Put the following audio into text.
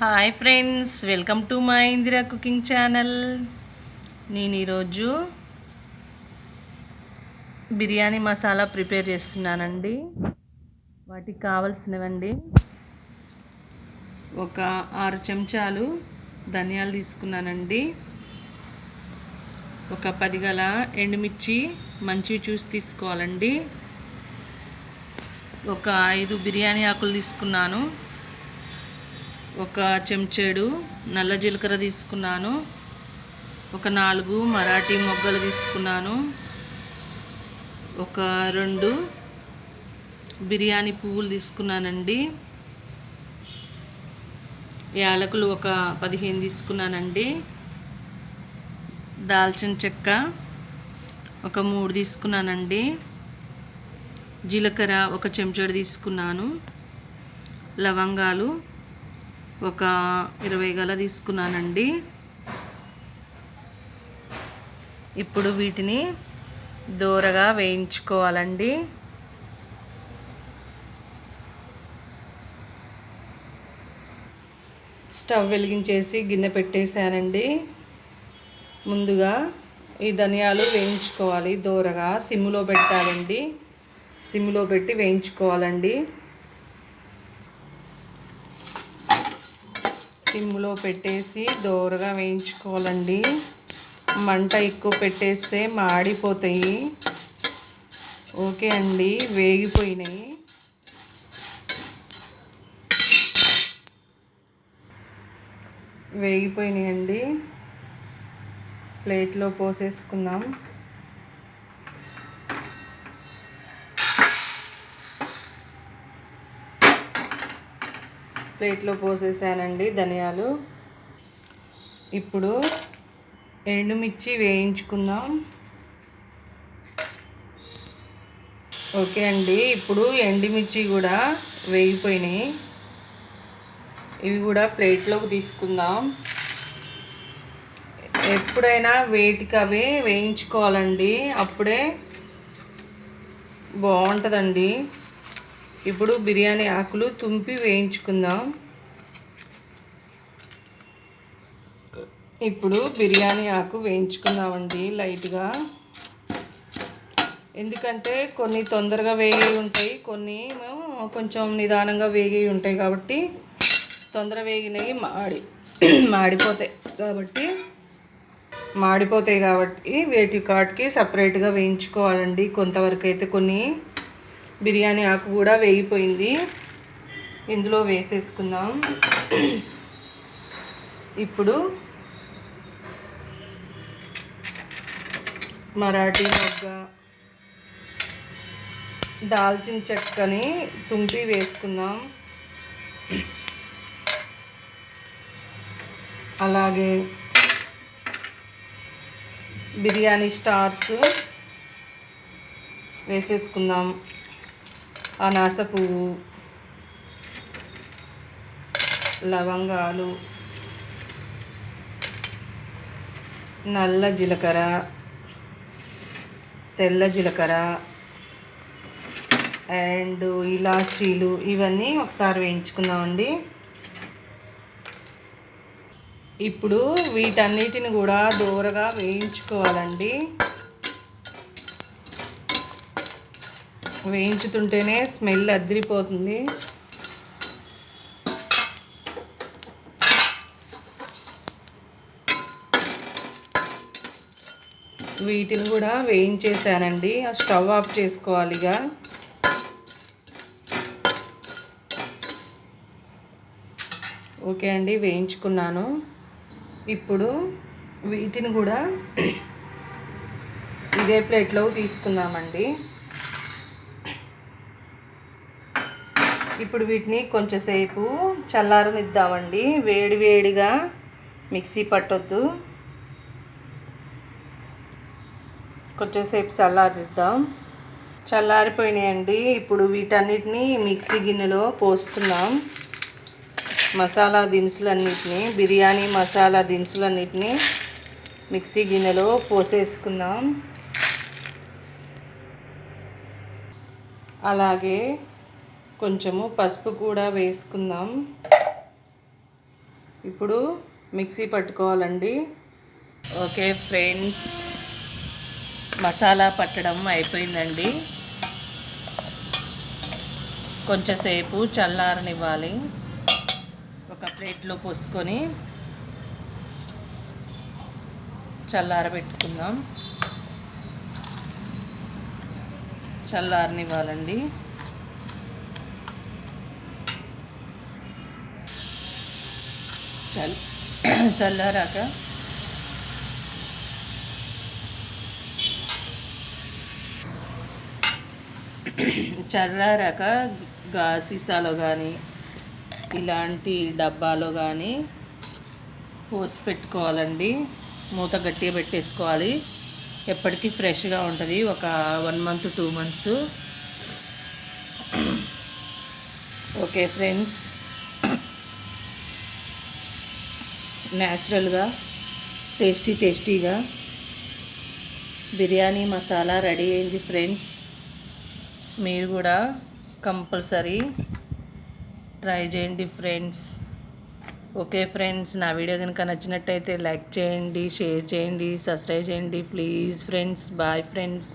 Hi friends welcome to my Indira cooking channel నేను ఈరోజు biryani masala prepare చేస్తున్నానండి. వాటికి కావలసినవండి. ఒక ఆరు చెంచాలు ధనియాలు తీసుకున్నానండి. ఒక పది గల ఎండుమిర్చి మంచివి చూసి తీసుకోవాలండి. ఒక ఐదు బిర్యానీ ఆకులు తీసుకున్నాను. ఒక చెంచాడు నల్ల జీలకర్ర తీసుకున్నాను. ఒక నాలుగు మరాఠీ మొగ్గలు తీసుకున్నాను. ఒక రెండు బిర్యానీ పువ్వులు తీసుకున్నానండి. యాలకులు ఒక పదిహేను తీసుకున్నానండి. దాల్చిన చెక్క ఒక మూడు తీసుకున్నానండి. జీలకర్ర ఒక చెంచాడు తీసుకున్నాను. లవంగాలు ఒక ఇరవై గల తీసుకున్నానండి. ఇప్పుడు వీటిని దూరగా వేయించుకోవాలండి. స్టవ్ వెలిగించేసి గిన్నె పెట్టేశానండి. ముందుగా ఈ ధనియాలు వేయించుకోవాలి. దూరగా సిమ్లో పెట్టాలండి. సిమ్లో పెట్టి వేయించుకోవాలండి. సిమ్లో పెట్టేసి దోరగా వేయించుకోవాలండి. మంట ఎక్కువ పెట్టేస్తే మాడిపోతాయి. ఓకే అండి వేగిపోయినాయి. వేగిపోయినాయండి. ప్లేట్లో పోసేసుకుందాం. ప్లేట్లో పోసేసానండి ధనియాలు. ఇప్పుడు ఎండుమిర్చి వేయించుకుందాం. ఓకే అండి ఇప్పుడు ఎండుమిర్చి కూడా వేగిపోయినాయి. ఇవి కూడా ప్లేట్లోకి తీసుకుందాం. ఎప్పుడైనా వేటికి అవే వేయించుకోవాలండి అప్పుడే బాగుంటుందండి. ఇప్పుడు బిర్యానీ ఆకులు తుంపి వేయించుకుందాం. ఇప్పుడు బిర్యానీ ఆకు వేయించుకుందామండి లైట్గా. ఎందుకంటే కొన్ని తొందరగా వేగి ఉంటాయి కొన్ని కొంచెం నిదానంగా వేగి ఉంటాయి కాబట్టి తొందర వేగినవి మాడి మాడిపోతాయి కాబట్టి మాడిపోతాయి కాబట్టి వేటి కాటికి సపరేట్గా వేయించుకోవాలండి. కొంతవరకు అయితే కొన్ని బిర్యానీ ఆకు కూడా వేగిపోయింది. ఇందులో వేసేసుకుందాం. ఇప్పుడు మరాఠీ మొగ్గ దాల్చిన చెక్కని తుంపి వేసుకుందాం. అలాగే బిర్యానీ స్టార్స్ వేసేసుకుందాం. అనాస పువ్వు లవంగాలు నల్ల జీలకర్ర తెల్ల జీలకర్ర అండ్ ఇలాచీలు ఇవన్నీ ఒకసారి వేయించుకుందామండి. ఇప్పుడు వీటన్నిటిని కూడా దూరగా వేయించుకోవాలండి. వేయించుతుంటేనే స్మెల్ అదిరిపోతుంది. వీటిని కూడా వేయించేసానండి. స్టవ్ ఆఫ్ చేసుకోవాలి ఇక ఓకే అండి వేయించుకున్నాను. ఇప్పుడు వీటిని కూడా ఇదే ప్లేట్లో తీసుకుందామండి. ఇప్పుడు వీటిని కొంచెంసేపు చల్లారనిద్దామండి. వేడి వేడిగా మిక్సీ పట్టొద్దు. కొంచెంసేపు చల్లారిద్దాం చల్లారిపోయినాయండి. ఇప్పుడు వీటన్నిటిని మిక్సీ గిన్నెలో పోస్తున్నాం. మసాలా దినుసులన్నిటిని బిర్యానీ మసాలా దినుసులన్నిటిని మిక్సీ గిన్నెలో పోసేసుకుందాం. అలాగే కొంచెము పసుపు కూడా వేసుకుందాం. ఇప్పుడు మిక్సీ పట్టుకోవాలండి. ఓకే ఫ్రెండ్స్ మసాలా పట్టడం అయిపోయిందండి. కొంచెంసేపు చల్లారనివ్వాలి. ఒక ప్లేట్లో పోసుకొని చల్లారబెట్టుకుందాం. చల్లారనివ్వాలండి. చల్ చల్లారాక చల్లారాక గా సీసాలో కానీ ఇలాంటి డబ్బాలో కానీ పోసి పెట్టుకోవాలండి. మూత గట్టిగా పెట్టేసుకోవాలి. ఎప్పటికీ ఫ్రెష్గా ఉంటుంది. ఒక one month two months. Okay friends. న్యాచురల్గా టేస్టీ టేస్టీగా బిర్యానీ మసాలా రెడీ అయింది ఫ్రెండ్స్. మీరు కూడా కంపల్సరీ ట్రై చేయండి ఫ్రెండ్స్. ఓకే ఫ్రెండ్స్ నా వీడియో కనుక నచ్చినట్టయితే లైక్ చేయండి షేర్ చేయండి సబ్స్క్రైబ్ చేయండి. Please friends bye friends.